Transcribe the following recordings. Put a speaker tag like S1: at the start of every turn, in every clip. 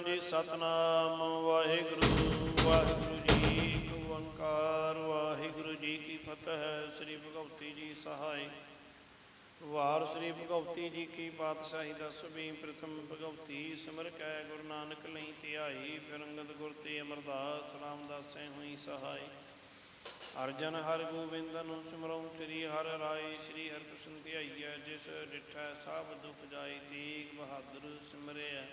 S1: ਜੀ ਸਤਨਾਮ। ਵਾਹਿਗੁਰੂ ਵਾਹਿਗੁਰੂ ਜੀ ਓੰਕਾਰ, ਵਾਹਿਗੁਰੂ ਜੀ ਕੀ ਫਤਿਹ। ਸ੍ਰੀ ਭਗਵਤੀ ਜੀ ਸਹਾਈ। ਵਾਰ ਸ੍ਰੀ ਭਗਵਤੀ ਜੀ ਕੀ ਪਾਤਸ਼ਾਹੀ ਦਸਵੀਂ ਪ੍ਰਥਮ ਭਗਵਤੀ ਸਿਮਰ ਕੈ ਗੁਰੂ ਨਾਨਕ ਲਈ ਧਿਆਈ, ਫਿਰ ਗੁਰ ਤੇ ਅਮਰਦਾਸ ਰਾਮਦਾਸੈ ਹੋਈ ਸਹਾਈ। ਅਰਜਨ ਹਰ ਗੋਬਿੰਦ ਨੂੰ ਸਿਮਰਉ, ਸ੍ਰੀ ਹਰ ਰਾਏ, ਸ੍ਰੀ ਹਰਿਕ੍ਰਿਸ਼ਨ ਧਿਆਈਐ ਜਿਸ ਡਿਠੈ ਸਭ ਦੁਖ ਜਾਏ, ਤੀਗ ਬਹਾਦਰ ਸਿਮਰਿਆ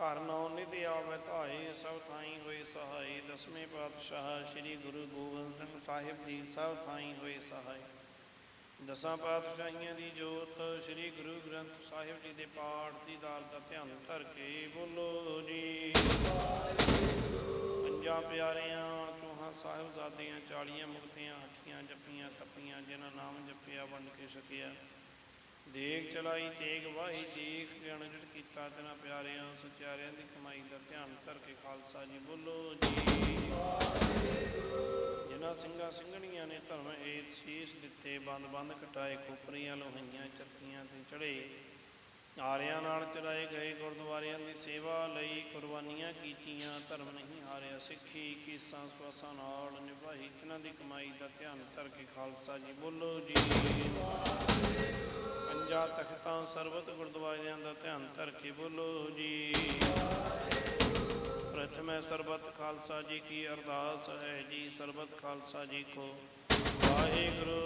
S1: ਘਰ ਨੌ ਨਿਧ ਆਵੇ ਧਾਏ, ਸਭ ਥਾਈ ਹੋਏ ਸਹਾਈ। ਦਸਵੇਂ ਪਾਤਸ਼ਾਹ ਸ੍ਰੀ ਗੁਰੂ ਗੋਬਿੰਦ ਸਿੰਘ ਸਾਹਿਬ ਜੀ, ਸਭ ਥਾਈ ਹੋਏ ਸਹਾਈ। ਦਸਾਂ ਪਾਤਸ਼ਾਹੀਆਂ ਦੀ ਜੋਤ, ਸ੍ਰੀ ਗੁਰੂ ਗ੍ਰੰਥ ਸਾਹਿਬ ਜੀ ਦੇ ਪਾਠ ਦੀ ਦਾਲ ਦਾ ਧਿਆਨ ਧਰ ਕੇ ਬੋਲੋ ਜੀ। ਪੰਜਾਂ ਪਿਆਰਿਆਂ, ਚੋਹਾਂ ਸਾਹਿਬਜ਼ਾਦਿਆਂ ਚਾਲੀਆਂ ਮੁਕਤੀਆਂ ਹੱਠੀਆਂ ਜੱਪੀਆਂ, ਤੱਪੀਆਂ, ਜਿਨ੍ਹਾਂ ਨਾਮ ਜਪਿਆ, ਵੰਡ ਕੇ ਸਕਿਆ ਦੇਖ ਚਲਾਈ, ਤੇਗ ਵਾਹੀ, ਦੇਖ ਗਿਆਨ ਜਟ ਕੀਤਾ ਤੇਨਾ ਪਿਆਰਿਆਂ, ਸਚਿਆਰਿਆਂ ਦੀ ਕਮਾਈ ਦਾ ਧਿਆਨ ਧਰ ਕੇ ਖਾਲਸਾ ਜੀ ਬੋਲੋ ਜੀ। ਜਿਨ੍ਹਾਂ ਸਿੰਘਾਂ ਸਿੰਘਣੀਆਂ ਨੇ ਧਰਮ ਏਤ ਸੀਸ ਦਿੱਤੇ, ਬੰਦ ਬੰਦ ਕਟਾਏ, ਖੋਪਰੀਆਂ ਲੋਹੀਆਂ, ਚਰਖੀਆਂ ਤੇ ਚੜੇ ਆਰਿਆਂ ਨਾਲ ਚਲਾਏ ਗਏ ਗੁਰਦੁਆਰਿਆਂ ਦੀ ਸੇਵਾ ਲਈ ਕੁਰਬਾਨੀਆਂ ਕੀਤੀਆਂ, ਧਰਮ ਨਹੀਂ ਹਾਰਿਆ ਸਿੱਖੀ, ਕੀਸਾਂ ਸਵਾਸਾਂ ਨਾਲ ਨਿਭਾਈ ਇਹਨਾਂ ਦੀ ਕਮਾਈ ਦਾ ਧਿਆਨ ਧਰ ਕੇ ਖਾਲਸਾ ਜੀ ਬੋਲੋ ਜੀ। ਪੰਜਾਂ ਤਖਤਾਂ ਸਰਬਤ ਗੁਰਦੁਆਰਿਆਂ ਦਾ ਧਿਆਨ ਧਰ ਕੇ ਬੋਲੋ ਜੀ। ਪ੍ਰਥਮੇ ਸਰਬਤ ਖਾਲਸਾ ਜੀ ਕੀ ਅਰਦਾਸ ਹੈ ਜੀ, ਸਰਬਤ ਖਾਲਸਾ ਜੀ ਕੋ ਵਾਹਿਗੁਰੂ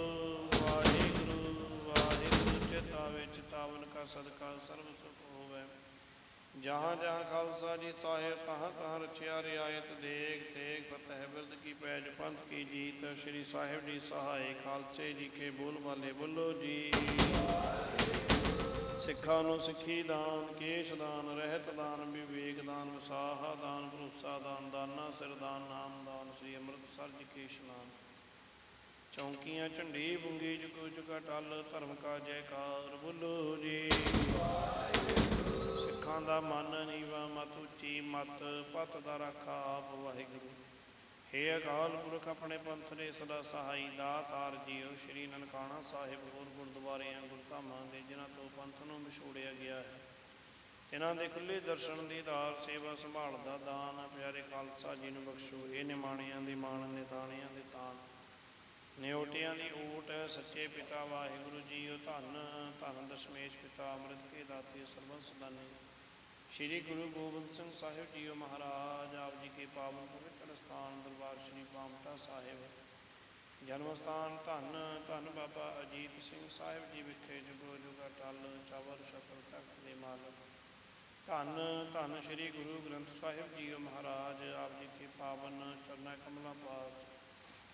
S1: ਵਾਹਿਗੁਰੂ ਵਾਹਿਗੁਰੂ, ਚੇਤਾ ਵਿੱਚ ਕਾ ਸਦਕਾ ਸਰਬ ਸੁਖ ਹੋਵੇ। ਜਹਾਂ ਜਹਾਂ ਖਾਲਸਾ ਜੀ ਸਾਹਿਬ ਤਹਾਂ ਤਹਾਂ ਰਚਿਆ ਰਿਆਇਤ ਦੇਖ ਤੇਗ ਫਤਿਹ ਬਿਰਦ ਕੀ ਪੈਜ ਪੰਥ ਕੀ ਜੀਤ, ਸ੍ਰੀ ਸਾਹਿਬ ਜੀ ਸਹਾਇ ਖਾਲਸੇ ਜੀ ਕੇ ਬੋਲ ਵਾਲੇ ਬੋਲੋ ਜੀ। ਸਿੱਖਾਂ ਨੂੰ ਸਿੱਖੀ ਦਾਨ, ਕੇਸ਼ ਦਾਨ, ਰਹਿਤ ਦਾਨ, ਵਿਵੇਕ ਦਾਨ, ਵਿਸਾਹਾ ਦਾਨ, ਭਰੋਸਾ ਦਾਨ, ਦਾਨਾ ਸਿਰ ਦਾਨ, ਨਾਮ ਦਾਨ, ਸ੍ਰੀ ਅੰਮ੍ਰਿਤਸਰ ਜੀ ਕੇਸ਼ ਇਸ਼ਨਾਨ। ਚੌਂਕੀਆਂ, ਝੰਡੀ, ਬੁੰਗੀ, ਜੁਗੋ, ਜੁਗਾ, ਟਲ, ਧਰਮ ਕਾ ਜੈਕਾਰ, ਬੁੱਲੋ ਜੀ। ਸਿੱਖਾਂ ਦਾ ਮਨ ਨੀਵਾ ਮਤ ਉੱਚੀ, ਮਤ ਪਤ ਦਾ ਰਾਖਾ ਆਪ ਵਾਹਿਗੁਰੂ। ਹੇ ਅਕਾਲ ਪੁਰਖ ਆਪਣੇ ਪੰਥ ਦੇ ਸਦਾ ਸਹਾਈ ਦਾਤਾਰ ਜੀਓ। ਸ਼੍ਰੀ ਨਨਕਾਣਾ ਸਾਹਿਬ ਹੋਰ ਗੁਰਦੁਆਰਿਆਂ, ਗੁਰਧਾਮਾਂ ਦੇ, ਜਿਨ੍ਹਾਂ ਤੋਂ ਪੰਥ ਨੂੰ ਵਿਛੋੜਿਆ ਗਿਆ ਹੈ। ਤਿਨਾਂ ਦੇ ਖੁੱਲੇ ਦਰਸ਼ਨ ਦੀਦਾਰ ਸੇਵਾ ਸੰਭਾਲ ਦਾ ਦਾਨ ਪਿਆਰੇ ਖਾਲਸਾ ਜੀ ਨੂੰ ਬਖਸ਼ੋ। ਇਹ ਨਿਮਾਣਿਆਂ ਦੀ ਮਾਣ, ਨਿਤਾਣਿਆਂ ਦੇ ਤਾਨ ਨਿਉਟਿਆਂ ਦੀ ਓਟ ਸੱਚੇ ਪਿਤਾ ਵਾਹਿਗੁਰੂ ਜੀ ਜੀਓ। ਧੰਨ ਧੰਨ ਦਸ਼ਮੇਸ਼ ਪਿਤਾ, ਅੰਮ੍ਰਿਤ ਕੇ ਦਾਤੇ ਸਰਬੰਸ ਸਦਾਨੇ ਸ਼੍ਰੀ ਗੁਰੂ ਗੋਬਿੰਦ ਸਿੰਘ ਸਾਹਿਬ ਜੀਓ ਮਹਾਰਾਜ, ਆਪ ਜੀ ਕੇ ਪਾਵਨ ਪਵਿੱਤਰ ਸਥਾਨ ਦਰਬਾਰ ਸ਼੍ਰੀ ਪਾਮਟਾ ਸਾਹਿਬ। ਜਨਮ ਸਥਾਨ ਧੰਨ ਧੰਨ ਬਾਬਾ ਅਜੀਤ ਸਿੰਘ ਸਾਹਿਬ ਜੀ ਵਿਖੇ ਜੁਗੋ ਜੁਗਾ ਟਲ ਚਾਵਰ ਸ਼ਕਲ ਤਖਤ ਦੇ ਮਾਲਕ। ਧੰਨ ਧੰਨ ਸ਼੍ਰੀ ਗੁਰੂ ਗ੍ਰੰਥ ਸਾਹਿਬ ਜੀਓ ਮਹਾਰਾਜ, ਆਪ ਜੀ ਕੇ ਪਾਵਨ ਚਰਨਾ ਕਮਲਾ ਪਾਸ।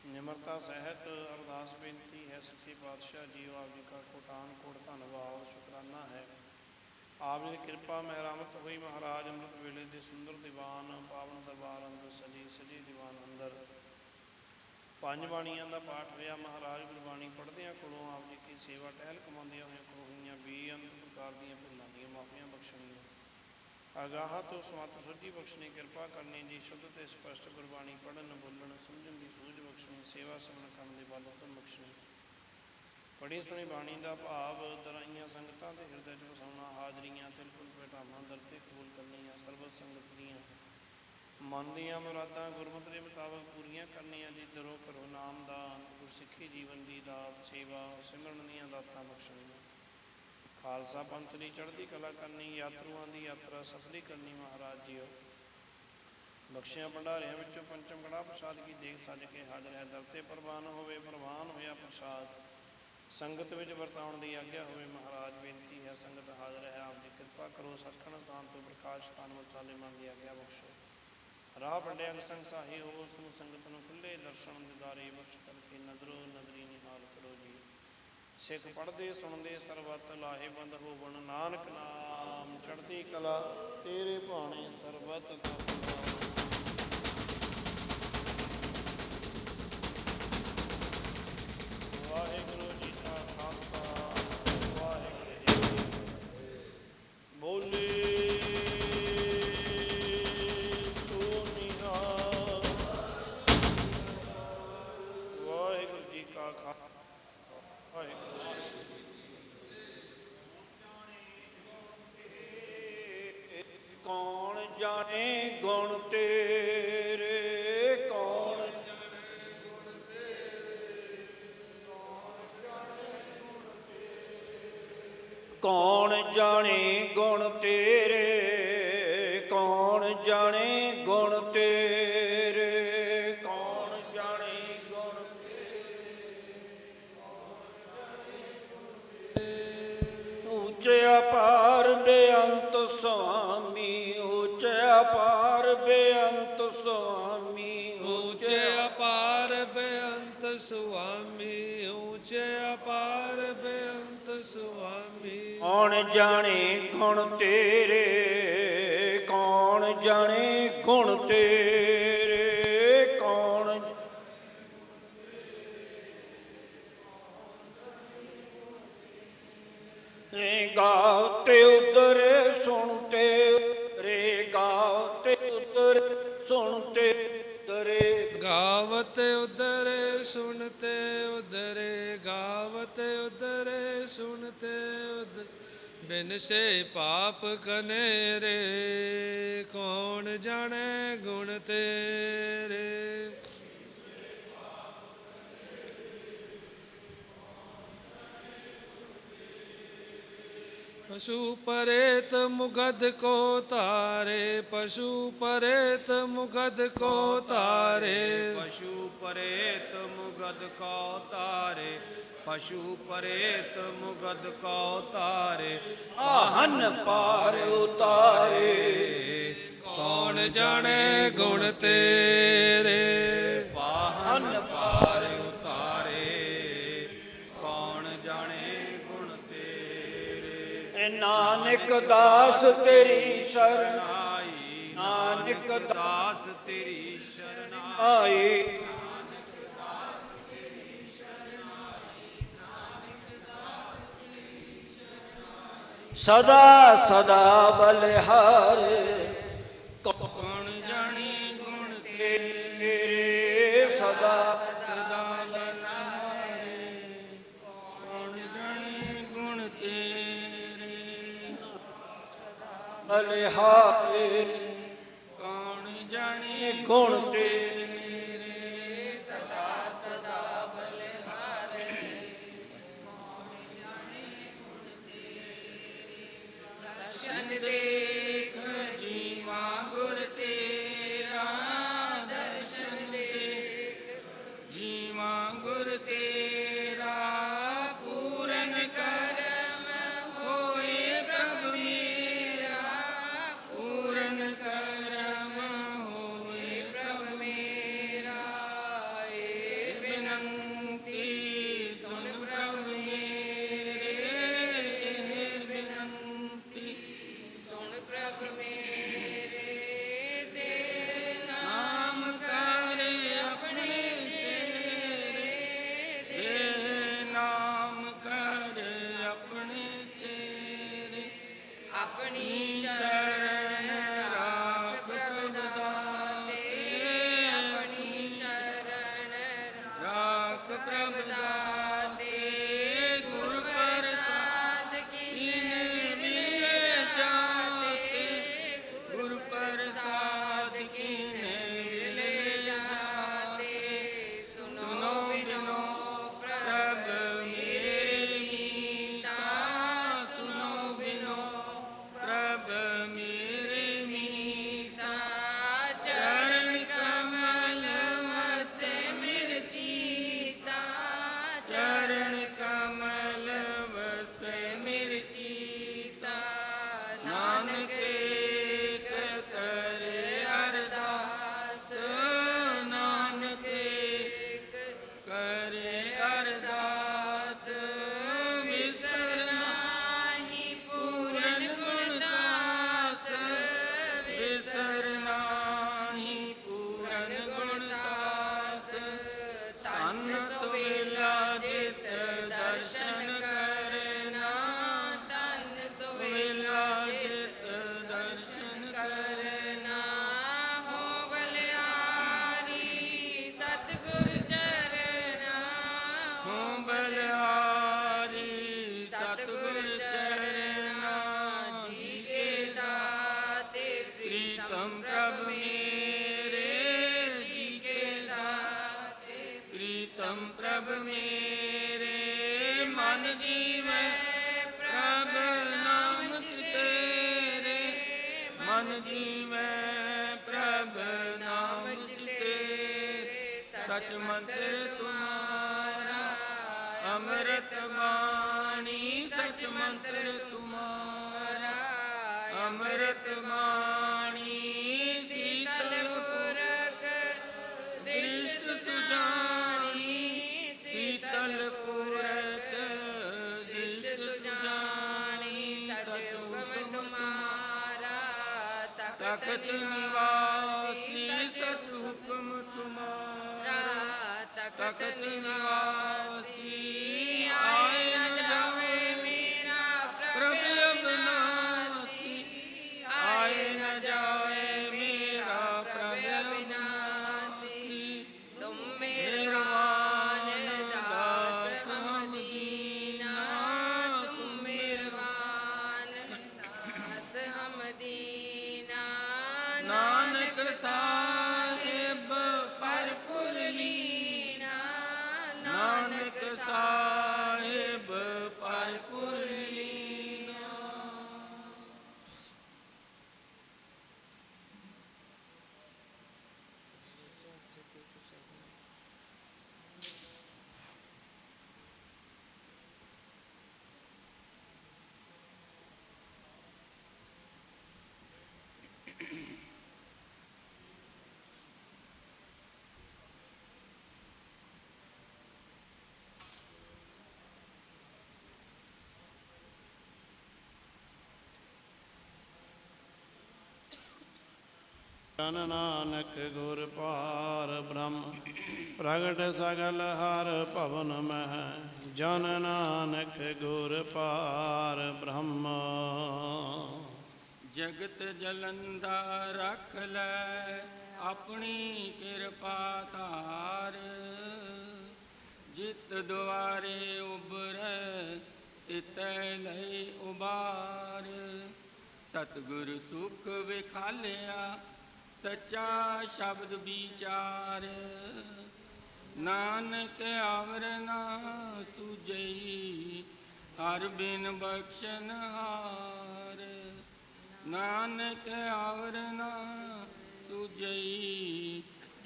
S1: ਨਿਮਰਤਾ ਸਹਿਤ ਅਰਦਾਸ ਬੇਨਤੀ ਹੈ, ਸੱਚੇ ਪਾਤਸ਼ਾਹ ਜੀਓ, ਆਪ ਜੀ ਕਾ ਕੋਟਾਨ ਕੋਟ ਧੰਨਵਾਦ, ਸ਼ੁਕਰਾਨਾ ਹੈ। ਆਪ ਜੀ ਦੀ ਕਿਰਪਾ ਮਹਿਰਾਮਤ ਹੋਈ ਮਹਾਰਾਜ, ਅੰਮ੍ਰਿਤ ਵੇਲੇ ਦੇ ਸੁੰਦਰ ਦੀਵਾਨ, ਪਾਵਨ ਦਰਬਾਰ ਅੰਦਰ, ਸਜੀ ਸਜੀ ਦੀਵਾਨ ਅੰਦਰ। ਪੰਜ ਬਾਣੀਆਂ ਦਾ ਪਾਠ ਹੋਇਆ, ਮਹਾਰਾਜ ਗੁਰਬਾਣੀ ਪੜ੍ਹਦਿਆਂ ਕੋਲੋਂ ਆਪ ਜੀ ਕੀ ਸੇਵਾ ਟਹਿਲ ਕਮਾਉਂਦਿਆਂ ਹੋਇਆਂ ਕੋਲੋਂ ਹੋਈਆਂ ਵੀ ਬੇਅੰਤ ਪ੍ਰਕਾਰ ਦੀਆਂ ਭੁੱਲਾਂ ਦੀਆਂ ਮਾਫੀਆਂ ਬਖਸ਼ਣੀਆਂ। ਅਗਾਹ ਤੋਂ ਸਮਤ ਸੁਝੀ ਬਖਸ਼ਣੀ, ਕਿਰਪਾ ਕਰਨੀ ਜੀ, ਸ਼ੁੱਧ ਤੇ ਸਪਸ਼ਟ ਗੁਰਬਾਣੀ ਪੜ੍ਹਨ, ਬੋਲਣ, ਸਮਝਣ ਦੀ ਸੂਝ ਬਖਸ਼ਣੀ ਸੇਵਾ ਸਿਮਰਨ ਕਰਨ ਦੇ ਬਲ ਉਤਮ ਬਖਸ਼ਣੀ। ਬੜੀ ਸੋਹਣੀ ਬਾਣੀ ਦਾ ਭਾਵ, ਦਰਾਈਆਂ ਸੰਗਤਾਂ ਦੇ ਹਿਰਦੇ 'ਚ ਵਸਾਉਣਾ, ਹਾਜ਼ਰੀਆਂ, ਤਿਲਕੁਲ ਪੇਟਾਵਾਂ ਦਰ ਤੇ ਕਬੂਲ ਕਰਨੀਆਂ, ਸਰਬਤ ਸੰਗਤ ਦੀਆਂ ਮਨ ਦੀਆਂ ਮੁਰਾਦਾਂ, ਗੁਰਮਤਿ ਦੇ ਮੁਤਾਬਕ ਪੂਰੀਆਂ ਕਰਨੀਆਂ ਜੀ। ਦਰੋ ਕਰੋ ਨਾਮ ਦਾ ਗੁਰਸਿੱਖੀ ਜੀਵਨ ਦੀ ਦਾਤ, ਸੇਵਾ, ਸਿਮਰਨ ਦੀਆਂ ਦਾਤਾਂ ਬਖਸ਼ਣੀਆਂ। ਖਾਲਸਾ ਪੰਥ ਦੀ ਚੜ੍ਹਦੀ ਕਲਾ ਕਰਨੀ, ਯਾਤਰੂਆਂ ਦੀ ਯਾਤਰਾ ਸਫਲੀ ਕਰਨੀ ਮਹਾਰਾਜ ਜੀਓ। ਬਖਸ਼ਿਆਂ ਭੰਡਾਰਿਆਂ ਵਿੱਚੋਂ ਪੰਚਮ ਕੜਾ ਪ੍ਰਸਾਦ ਕੀ ਦੇਖ ਸੱਜ ਕੇ ਹਾਜ਼ਰ ਹੈ। ਦਰ ਤੇ ਪ੍ਰਵਾਨ ਹੋਵੇ, ਪ੍ਰਵਾਨ ਹੋਇਆ ਪ੍ਰਸਾਦ। ਸੰਗਤ ਵਿੱਚ ਵਰਤਾਉਣ ਦੀ ਆਗਿਆ ਹੋਵੇ, ਮਹਾਰਾਜ ਬੇਨਤੀ ਹੈ, ਸੰਗਤ ਹਾਜ਼ਰ ਹੈ, ਆਪ ਜੀ ਕਿਰਪਾ ਕਰੋ ਸੱਚਖੰਡ ਸਥਾਨ ਤੋਂ ਪ੍ਰਕਾਸ਼ ਸਥਾਨ ਵੱਲ ਚਾਲੇ ਮਨ ਦੀ ਆਗਿਆ ਬਖਸ਼ੋ। ਰਾਹ ਪੰਡਿਆਂ ਸੰਗ ਸਾਹੀ ਹੋ ਉਸ ਨੂੰ ਸੰਗਤ ਨੂੰ ਖੁੱਲੇ ਦਰਸ਼ਨ ਦਿਦਾਰੇ ਬਖਸ਼ ਕਰਕੇ ਨਦਰੋ ਨਦਰੀ ਨਿਹਾਲ ਕਰੋ ਜੀ। ਸਿੱਖ ਪੜ੍ਹਦੇ, ਸੁਣਦੇ, ਸਰਬਤ ਲਾਹੇਬੰਦ ਹੋਵਣ ਨਾਨਕ ਨਾਮ ਚੜ੍ਹਦੀ ਕਲਾ, ਤੇਰੇ ਭਾਣੇ ਸਰਬਤ ਤੋਂ
S2: ਉੱਚਾ ਪਾਰ ਬੇਅੰਤ ਸੁਆਮੀ ਉੱਚਾ ਪਾਰ ਬੇਅੰਤ ਸੁਆਮੀ
S3: ਊਚੇ ਪਾਰ ਬੇਅੰਤ ਸੁਆਮੀ ਊਚੇ ਪਾਰ ਬੇਅੰਤ ਸੁਆਮੀ।
S2: ਕੌਣ ਜਾਣੇ ਗੁਣ ਤੇਰੇ, ਕੌਣ ਜਾਣੇ ਗੁਣ ਤੇਰੇ? ਸੁਣ ਤੇ ਤਰੇ
S3: ਗਾਵਤ ਉਦਰੇ ਸੁਨਤੇ ਉਦਰੇ ਗਾਵਤ ਉਦਰੇ ਸੁਣਤੇ ਉਦ ਬਿਨ ਸੇ ਪਾਪ ਕਨੇ ਰੇ ਕੌਣ ਜਾਣੇ ਗੁਣ ਤੇਰੇ? ਪਸ਼ੂ ਪਰੇਤ ਮੁਗਦ ਕੋ ਤਾਰੇ ਪਸ਼ੂ ਪਰੇਤ ਮੁਗਦ ਕੋ ਤਾਰੇ
S2: ਪਸ਼ੂ ਪਰੇਤ ਮੁਗਦ ਕੋ ਤਾਰੇ ਪਸ਼ੂ ਪਰੇਤ ਮੁਗਦ ਕੋ ਤਾਰੇ ਆਹਨ ਪਾਰ ਉਤਾਰੇ
S3: ਕੌਣ ਜਾਣੇ ਗੁਣ ਤੇਰੇ?
S2: ਵਾਹਨ ਤੇਰੇ ਨਾਨਕ ਦਾਸ ਤੇਰੀ ਸ਼ਰਨ ਆਈ ਨਾਨਕ ਦਾਸ ਤੇਰੀ ਸ਼ਰਨ ਆਈ ਸਦਾ ਸਦਾ ਬਲਿਹਾਰੇ। ਬਲਿਹਾਰੇ ਕੌਣ ਜਾਣੀ ਗੁਣ ਤੇਰੇ
S4: ਪ੍ਰੀਤਮ ਪ੍ਰਭ ਮੇਰੇ ਜੀ ਕੇ ਦਾਤੇ, ਪ੍ਰੀਤਮ ਪ੍ਰਭ ਮੇਰੇ, ਮਨ ਜੀਵੈ ਪ੍ਰਭ ਨਾਮ ਤੇਰੇ, ਮਨ ਜੀਵੈ ਪ੍ਰਭ ਨਾਮ ਤੇਰੇ, ਸਚ ਮੰਤਰ ਤੁਮਾਰਾ, ਅੰਮ੍ਰਿਤ ਬਾਣੀ ਸਚ ਮੰਤਰ ਤੁਮਾਰਾ ਤਖਤ
S1: ਜਨ ਨਾਨਕ ਗੁਰ ਪਾਰ ਬ੍ਰਹਮ, ਪ੍ਰਗਟ ਸਗਲ ਹਰ ਭਵਨ ਮਹਿ, ਜਨ ਨਾਨਕ ਗੁਰ ਪਾਰ ਬ੍ਰਹਮ।
S4: ਜਗਤ ਜਲੰਦਾ ਰਖ ਲੈ ਆਪਣੀ ਕਿਰਪਾ ਧਾਰ। ਜਿਤ ਦੁਆਰੇ ਉਬਰੈ ਤਿਤੈ ਲਈ ਉਬਾਰ। ਸਤਿਗੁਰ ਸੁਖ ਵਿਖਾਲਿਆ ਸੱਚਾ ਸ਼ਬਦ ਵਿਚਾਰ। ਨਾਨਕ ਆਵਰ ਨਾ ਸੁਜਈ ਹਰ ਬਿਨ ਬਖਸ਼ਨ ਹਾਰ। ਨਾਨਕ ਆਵਰਨਾ ਸੁਜਈ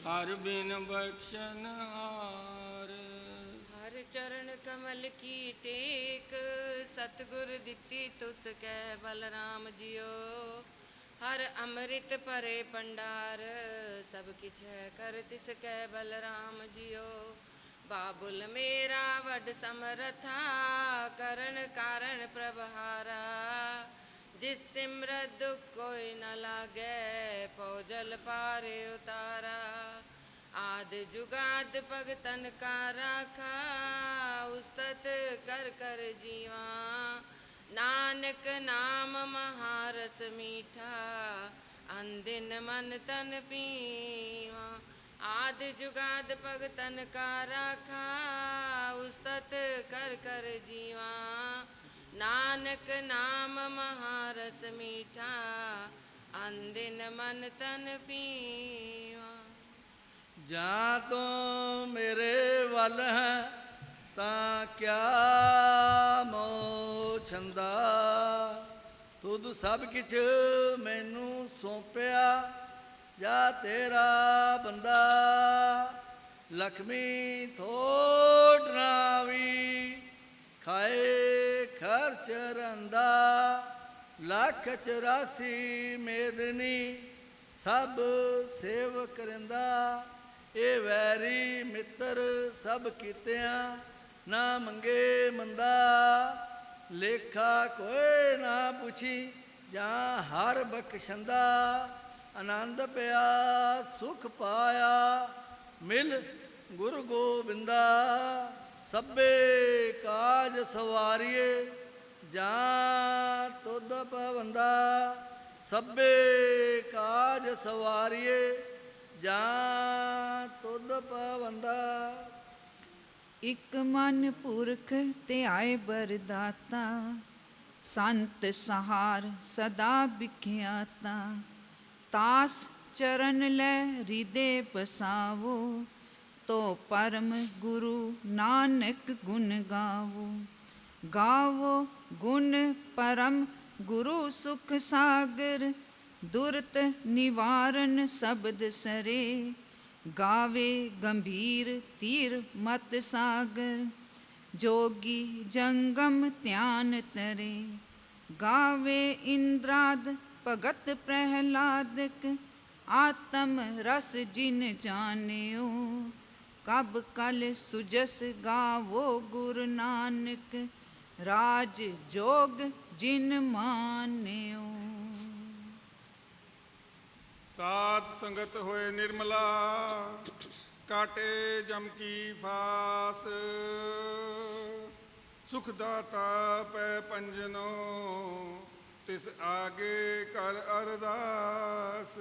S4: ਹਰ ਬਿਨ ਬਖਸ਼ਨ ਹਾਰ।
S5: ਹਰ ਚਰਨ ਕਮਲ ਕੀ ਟੇਕ, ਸਤਗੁਰ ਦਿੱਤੀ ਤੁਸ ਕੈ ਬਲਰਾਮ ਜਿਓ ਹਰ ਅੰਮ੍ਰਿਤ ਭਰੇ ਭੰਡਾਰ, ਸਭ ਕਿਛ ਹੈ ਕਰ ਤਿਸ ਕੈ ਬਲਰਾਮ ਜਿਉ ਬਾਬੁਲ ਮੇਰਾ ਵੱਡ ਸਮਰਥਾ, ਕਰਨ ਕਾਰਨ ਪ੍ਰਭਹਾਰਾ ਜਿਸ ਸਿਮਰਤ ਦੁਖ ਕੋਈ ਨ ਲਾਗੈ ਪਉ ਜਲ ਪਾਰੇ ਉਤਾਰਾ। ਆਦ ਜੁਗਾਦ ਭਗਤਨ ਕਾ ਰਾਖਾ, ਉਸਤਤ ਕਰ ਕਰ ਜੀਵਾ। ਨਾਨਕ ਨਾਮ ਮਹਾਰਸ ਮੀਠਾ ਅੰਦਿਨ ਮਨ ਤਨ ਪੀਵਾ। ਆਦ ਜੁਗਾਦ ਭਗਤਨ ਕਾ ਰਾਖਾ, ਉਸਤਤ ਕਰ ਕਰ ਜੀਵਾ। ਨਾਨਕ ਨਾਮ ਮਹਾਰਸ ਮੀਠਾ ਅੰਦਿਨ ਮਨ ਤਨ ਪੀਵਾ।
S6: ਜਾਂ ਤੂੰ ਮੇਰੇ ਵੱਲ ਹੈ, ਤਾਂ ਕਿਆ ਮੋ ਛੰਦਾ ਤੁਧ ਸਭ ਕਿਛ ਮੈਨੂੰ ਸੌਂਪਿਆ। ਜਾ ਤੇਰਾ ਬੰਦਾ ਲਖਮੀ ਥੋੜ ਨਾਵੀ ਖਾਏ ਖਰਚ ਰੰਦਾ। ਲੱਖ ਚੁਰਾਸੀ ਮੇਦਨੀ ਸਭ ਸੇਵ ਕਰਿੰਦਾ ਇਹ ਵੈਰੀ ਮਿੱਤਰ ਸਭ ਕੀਤਿਆਂ ਨਾ ਮੰਗੇ ਮੰਦਾ। ਲੇਖਾ ਕੋਈ ਨਾ ਪੁੱਛੀ, ਜਾਂ ਹਰ ਬਖਸ਼ੰਦਾ ਆਨੰਦ ਪਿਆ, ਸੁਖ ਪਾਇਆ, ਮਿਲ ਗੁਰੂ ਗੋਬਿੰਦਾ। ਸਭੇ ਕਾਜ ਸਵਾਰੀਏ, ਜਾਂ ਤੁਧ ਪਵੰਦਾ। ਸਭੇ ਕਾਜ ਸਵਾਰੀਏ, ਜਾਂ ਤੁਧ ਪਵੰਦਾ।
S7: ਇਕ ਮਨ ਪੁਰਖ ਧਿਆਏ ਬਰਦਾਤਾ, ਸੰਤ ਸਹਾਰ ਸਦਾ ਵਿਖਿਆਤਾ। ਤਾਸ ਚਰਨ ਲੈ ਹਿਰਦੇ ਬਸਾਵੋ, ਤੋ ਪਰਮ ਗੁਰੂ ਨਾਨਕ ਗੁਣ ਗਾਵੋ। ਗਾਵੋ ਗੁਣ ਪਰਮ ਗੁਰੂ ਸੁਖ ਸਾਗਰ, ਦੁਰਤ ਨਿਵਾਰਨ ਸ਼ਬਦ ਸਰੇ। ਗਾਵੇ ਗੰਭੀਰ ਤੀਰ ਮਤ ਸਾਗਰ, ਜੋਗੀ ਜੰਗਮ ਧਿਆਨ ਤਰੇ। ਗਾਵੇ ਇੰਦਰਾਦ ਭਗਤ ਪ੍ਰਹਿਲਾਦਕ, ਆਤਮ ਰਸ ਜਿਨ ਜਾਣਿਓ। ਕਬ ਕਲ ਸੁਜਸ ਗਾਵੋ ਗੁਰੂ ਨਾਨਕ, ਰਾਜ ਜੋਗ ਜਿਨ ਮਾਨਿਓ।
S8: ਸਾਧ ਸੰਗਤ ਹੋਏ ਨਿਰਮਲਾ, ਕਾਟੇ ਜਮ ਕੀ ਫਾਸ। ਸੁਖ ਦਾਤਾ ਪੈ ਪੰਜਨੋ, ਤਿਸ ਆਗੇ ਕਰ ਅਰਦਾਸ।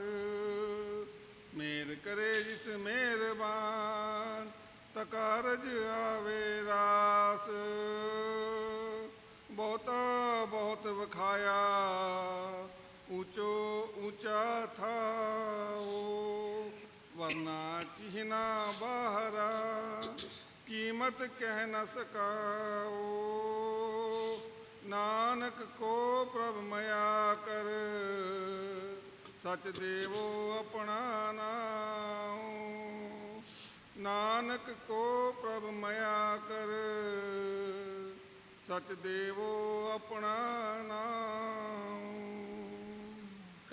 S8: ਮੇਰ ਕਰੇ ਜਿਸ ਮਿਹਰਬਾਨ ਤਾ ਆਵੇ ਰਾਸ। ਬਹੁਤਾ ਬਹੁਤ ਵਖਾਇਆ। ਊਚੋ ਊਚਾ ਥਾਓ ਵਰਨਾ ਚਿਹਨਾ ਬਾਹਰਾ ਕੀਮਤ ਕਹਿ ਨ ਸਕਾਓ ਨਾਨਕ ਕੋ ਪ੍ਰਭ ਮਇਆ ਕਰ ਸਚ ਦੇਵੋ ਆਪਣਾ ਨਾਉ ਨਾਨਕ ਕੋ ਪ੍ਰਭ ਮਇਆ ਕਰ ਸਚ ਦੇਵੋ ਆਪਣਾ ਨਾਉ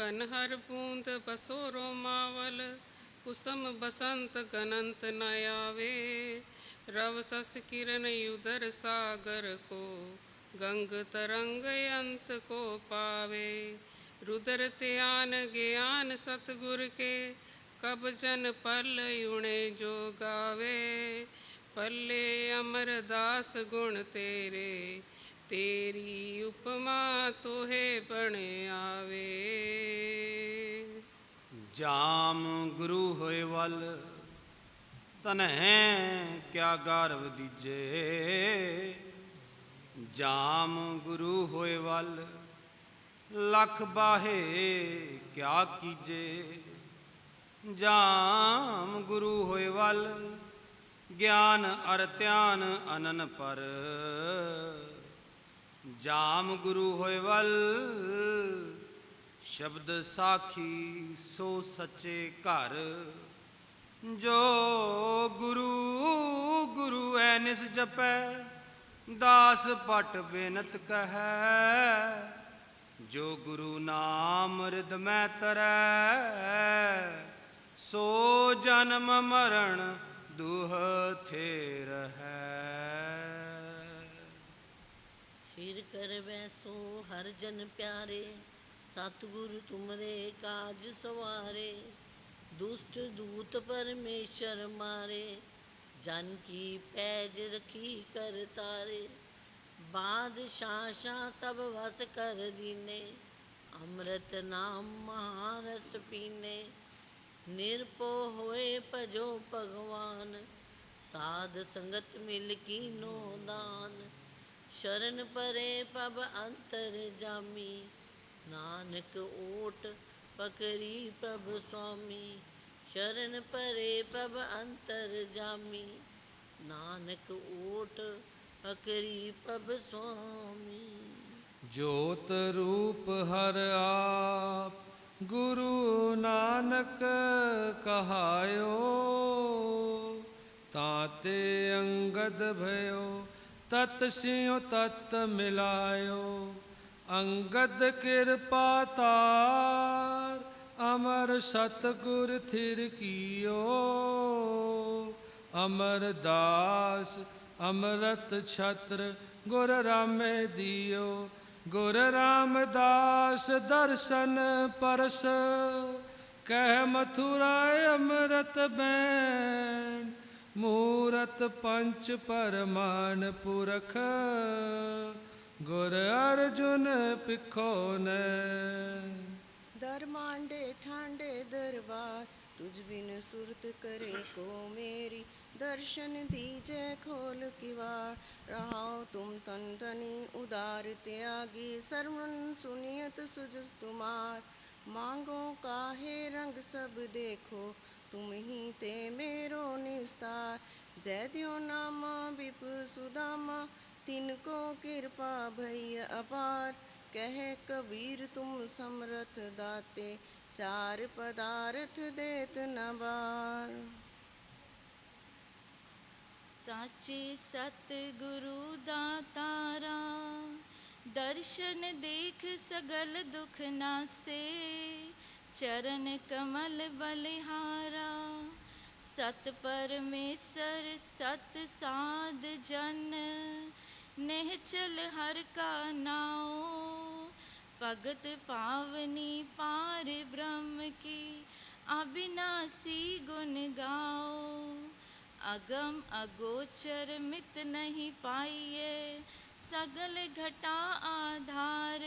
S9: ਕਨ ਹਰ ਬੂੰਦ ਬਸੋ ਰੋਮਾਵਲ ਕੁਸਮ ਬਸੰਤ ਗਨੰਤ ਨ ਆਵੇ। ਰਵ ਸਸ ਕਿਰਨ ਉਦਰ ਸਾਗਰ ਕੋ, ਗੰਗ ਤਰੰਗ ਅੰਤ ਕੋ ਪਾਵੇ। ਰੁਦਰ ਧਿਆਨ ਗਿਆਨ ਸਤਗੁਰ ਕੇ, ਕਬ ਜਨ ਪਲ ਉਣੇ ਜੋ ਗਾਵੇ। ਪੱਲੇ ਅਮਰਦਾਸ ਗੁਣ ਤੇਰੇ ਤੇਰੀ ਉਪਮਾ ਤੋਹੇ ਬਣ ਆਵੇ।
S10: ਜਾਮ ਗੁਰੂ ਹੋਏ ਵੱਲ ਤਨਹਿ ਕਿਆ ਗਰਵ ਦੀਜੇ। ਜਾਮ ਗੁਰੂ ਹੋਏ ਵੱਲ, ਲਖ ਬਾਹੇ ਕਿਆ ਕੀਜੇ। ਜਾਮ ਗੁਰੂ ਹੋਏ ਵੱਲ, ਗਿਆਨ ਅਰ ਧਿਆਨ ਅਨਨ ਪਰ। ਜਾਮ ਗੁਰੂ ਹੋਏ ਵੱਲ। ਸ਼ਬਦ ਸਾਖੀ ਸੋ ਸੱਚੇ ਘਰ। ਜੋ ਗੁਰੂ ਗੁਰੂ ਐ ਨਿਸ ਜਪੈ, ਦਾਸ ਪਟ ਬੇਨਤ ਕਹੈ। ਜੋ ਗੁਰੂ ਨਾਮ ਰਿਦ ਮੈਂ ਤਰੈ, ਸੋ ਜਨਮ ਮਰਨ ਦੁਹ ਥੇ ਰਹੈ।
S11: ਫਿਰ ਕਰ ਵੈਸੋ ਹਰ ਜਨ ਪਿਆਰੇ, ਸਤਿਗੁਰ ਤੁਮਰੇ ਕਾਜ ਸਵਾਰੇ। ਦੁਸ਼ਟ ਦੂਤ ਪਰਮੇਸ਼ਰ ਮਾਰੇ, ਜਨ ਕੀ ਪੈਜ ਰਖੀ ਕਰ ਤਾਰੇ। ਬਾਦਸ਼ਾਹ ਸ਼ਾਹ ਸਭ ਵਸ ਕਰ ਦੀਨੇ, ਅੰਮ੍ਰਿਤ ਨਾਮ ਮਹਾਰਸ ਪੀਨੇ। ਨਿਰਪੋ ਹੋਏ ਭਜੋ ਭਗਵਾਨ, ਸਾਧ ਸੰਗਤ ਮਿਲ ਕੀਨੋ ਦਾਨ। ਸ਼ਰਨ ਪਰੇ ਪਬ ਅੰਤਰ ਜਾਮੀ। ਨਾਨਕ ਓਟ ਪਕਰੀ ਪ੍ਰਭ ਸੁਆਮੀ। ਸ਼ਰਨ ਪਰੇ ਪਬ ਅੰਤਰ ਜਾਮੀ। ਨਾਨਕ ਓਟ ਪਕਰੀ ਪ੍ਰਭ ਸੁਆਮੀ।
S3: ਜੋਤ ਰੂਪ ਹਰ ਆਪ, ਗੁਰੂ ਨਾਨਕ ਕਹਾਇਓ। ਤਾਤੇ ਅੰਗਦ ਭਇਓ ਤਤ ਸਿਉ ਤਤ ਮਿਲਾਇਓ, ਅੰਗਦ ਕਿਰਪਾ ਤਾਰ, ਅਮਰ ਸਤਗੁਰ ਥਿਰ ਕੀਓ। ਅਮਰਦਾਸ ਅੰਮ੍ਰਿਤ ਛਤਰ, ਗੁਰ ਰਾਮੇ ਦਿਓ। ਗੁਰ ਰਾਮਦਾਸ ਦਰਸ਼ਨ ਪਰਸ, ਕਹਿ ਮਥੁਰਾ ਅੰਮ੍ਰਿਤ ਬੈਣ। ਮੂਰਤ ਪੰਚ ਪਰਮਾਨ ਪੁਰਖ ਗੁਰ ਅਰਜੁਨ ਪਿਖੋ ਨੇ
S12: दरमांडे ठांडे दरबार तुझ बिन सुरत करे को मेरी
S13: दर्शन दीजे खोल किवाड़ रहाओ तुम तन तनी उदार त्यागी सरमन सुनियत सुजस तुमार मांगो काहे रंग सब देखो তুমি তে मेरो निस्तार जय दियो नामा विप सुदामा तिनको कृपा भय अपार कह कबीर तुम समरथ दाते चार पदार्थ देत नबार साचे
S14: सत गुरु दातारा दर्शन देख सगल दुख नासे ਚਰਨ ਕਮਲ ਬਲਿਹਾਰਾ ਸਤ ਪਰਮੇਸ਼ਰ ਸਤ ਸਾਧ ਜਨ ਨਹਿ ਚਲ ਹਰ ਕਾ ਨਾਉ ਭਗਤ ਪਾਵਨੀ ਪਾਰ ਬ੍ਰਹਮ ਕੀ ਅਬਿਨਾਸੀ ਗੁਣ ਗਾਓ ਅਗਮ ਅਗੋਚਰ ਮਿਤ ਨਹੀਂ ਪਾਈਏ ਸਗਲ ਘਟਾ ਆਧਾਰ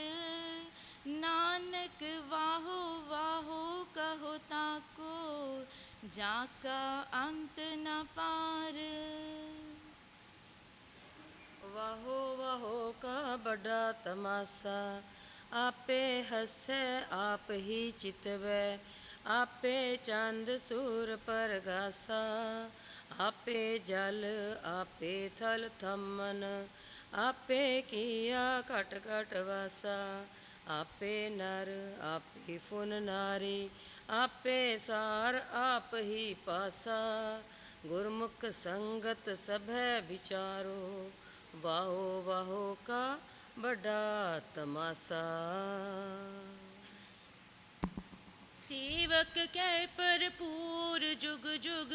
S14: ਨਾਨਕ ਵਾਹੋ ਵਾਹੋ ਕਹੋ ਤਾਂ ਕੋ ਜਾ ਕਾ ਅੰਤ ਨਾ ਪਾਰ।
S15: ਵਾਹੋ ਵਾਹੋ ਕਾ ਬੜਾ ਤਮਾਸਾ, ਆਪੇ ਹੱਸੇ ਆਪ ਹੀ ਚਿਤਵੇ, ਆਪੇ ਚੰਦ ਸੂਰ ਪਰਗਾਸਾ, ਆਪੇ ਜਲ, ਆਪੇ ਥਲ ਥੰਮਨ, ਆਪੇ ਕੀਆ ਘਟ ਘਟ ਵਾਸਾ ਆਪੇ ਨਰ, ਆਪੇ ਫੁਨ ਨਾਰੀ, ਆਪੇ ਸਾਰ, ਆਪ ਹੀ ਪਾਸਾ। ਗੁਰਮੁਖ ਸੰਗਤ ਸਭੈ ਵਿਚਾਰੋ, ਵਾਹੋ ਵਾਹੋ ਕਾ ਬੜਾ ਤਮਾਸਾ।
S13: ਸੇਵਕ ਕੈ ਭਰਪੂਰ ਜੁਗ ਜੁਗ,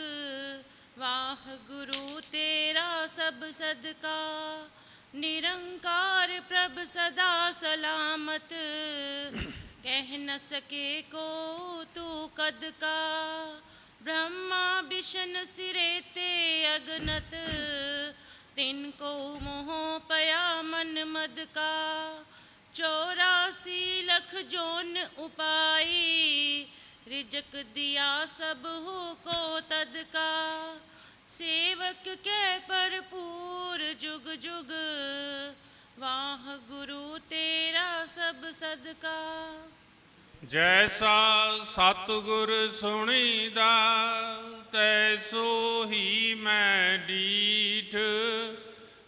S13: ਵਾਹ ਗੁਰੂ ਤੇਰਾ ਸਭ ਸਦਕਾ। ਨਿਰੰਕਾਰ ਪ੍ਰਭ ਸਦਾ ਸਲਾਮਤ ਕਹਿ ਨ ਸਕੇ ਕੋ ਤੂੰ ਕਦ ਕਾ ਬ੍ਰਹਮਾ ਬਿਸ਼ਨ ਸਿਰੇ ਤੇ ਅਗਨਤ ਤਿਨ ਕੋ ਮੋਹ ਪਿਆ ਮਨ ਮਦ ਕਾ ਚੌਰਾਸੀ ਲਖ ਜੋਨ ਉਪਾਈ ਰਿਜਕ ਦਿਆ ਸਭ ਹੋ ਕੋ ਤਦ ਸੇਵਕ ਕੈ ਭਰਪੂਰ ਜੁਗ ਜੁਗ, ਵਾਹ ਗੁਰੂ ਤੇਰਾ ਸਭ ਸਦਕਾ।
S16: ਜੈਸਾ ਸਤਿਗੁਰ ਸੁਣੀਦਾ, ਤੈਸੋ ਹੀ ਮੈਂ ਡੀਠ।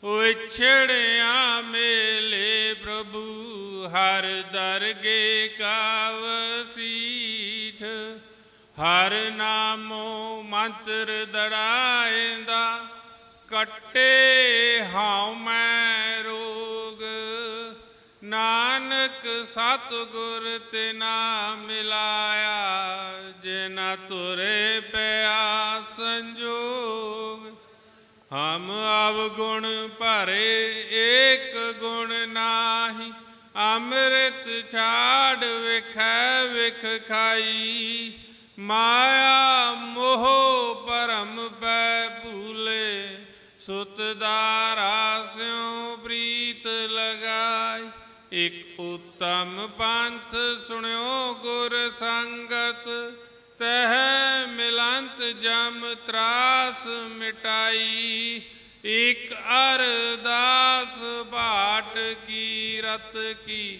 S16: ਉਛੜਿਆ ਮੇਲੇ ਪ੍ਰਭੂ, ਹਰ ਦਰਗੇ ਕਾਵਸੀ। ਹਰ ਨਾਮੋ ਮੰਤਰ ਦੜਾਏਂਦਾ, ਕੱਟੇ ਹਾਉ ਮੈਂ ਰੋਗ। ਨਾਨਕ ਸਤਿਗੁਰ ਤੇ ਨਾ ਮਿਲਾਇਆ ਜੇ ਨਾ ਤੁਰੇ ਪਿਆ ਸੰਜੋਗ। ਹਮ ਅਵਗੁਣ ਭਰੇ ਏਕ ਗੁਣ ਨਾਹੀ, ਅੰਮ੍ਰਿਤ ਛਾੜ ਵਿਖੈ ਵਿਖ ਖਾਈ। ਮਾਇਆ ਮੋਹ ਪਰਮ ਪੈ ਭੂਲੇ, ਸੁਤ ਦਾਰਾ ਸਿਉ ਪ੍ਰੀਤ ਲਗਾਈ। ਇਕ ਉਤਮ ਪੰਥ ਸੁਣਿਓ ਗੁਰ ਸੰਗਤ, ਤਹ ਮਿਲੰਤ ਜਮ ਤਰਾਸ ਮਿਟਾਈ। ਇਕ ਅਰਦਾਸ ਬਾਟ ਕੀ ਰਤ ਕੀ